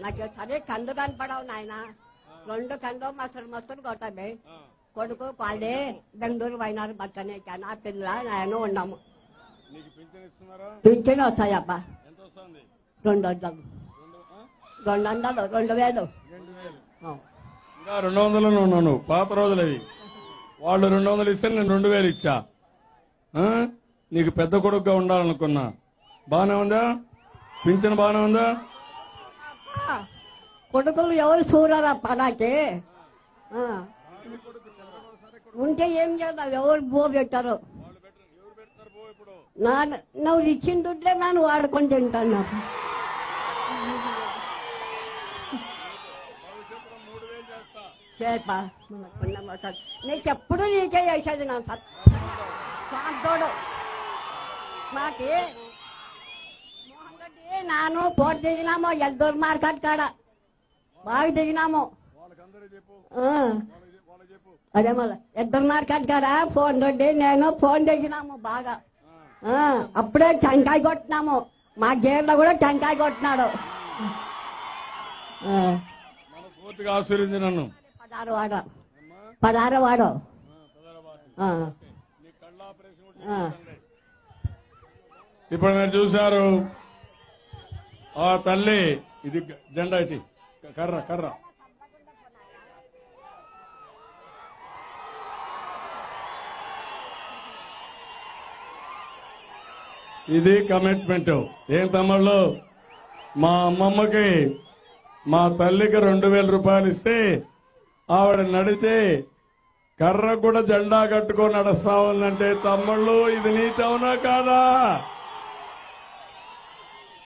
నాకు సరే కందు కనపడవు నాయన. రెండు కందు మసరు మసరు కొట్టాయి కొడుకు పాడే బెంగళూరు పోయినారు బట్టనే నా పిల్ల నాయన ఉన్నాము. పింఛన్ వస్తుంది? రెండు వందలు. రెండు ఆ? వందలు రెండు వేలు. రెండు ఆ. వందలు ఉన్నాను. పాత రోజులు అవి. వాళ్ళు రెండు వందలు ఇస్తే నేను రెండు వేలు ఇచ్చా. ఆ? నీకు పెద్ద కొడుకుగా ఉండాలనుకున్నా. బానే ఉందా? పింఛన్ బాగానే ఉందా? కొడుకులు ఎవరు చూడరప్ప నాకి? ఉంటే ఏం చేద్దాం? ఎవరు బో పెట్టారు? నా నువ్వు ఇచ్చిన దుడ్డే నన్ను వాడుకొని తింటాను చేప. నీకు ఎప్పుడు నీకే చేసేది నా సాంతోడు మాకి నాను పోటీ దిగినాము ఎల్దూరు మార్కెట్ కాడ బాగా దిగినాము. అదే మళ్ళీ మార్కెట్ కాడ ఫోన్ రెడ్డి నేను ఫోన్ దిగినాము బాగా. అప్పుడే టెంకాయ కొట్టినాము. మా గేర్లో కూడా టెంకాయ కొట్టినాడు. నన్ను. పదహారు వాడ. పదహారు వాడు. ఇప్పుడు మీరు చూశారు ఆ తల్లి ఇది జెండా ఇది. కర్ర కర్ర. ఇది కమిట్మెంట్. ఏం తమ్ముళ్ళు? మా అమ్మమ్మకి మా తల్లికి రెండు వేల రూపాయలు ఇస్తే ఆవిడ నడిచి కర్ర కూడా జెండా కట్టుకొని నడుస్తా ఉందంటే తమ్ముళ్ళు ఇది నీతవునా కాదా?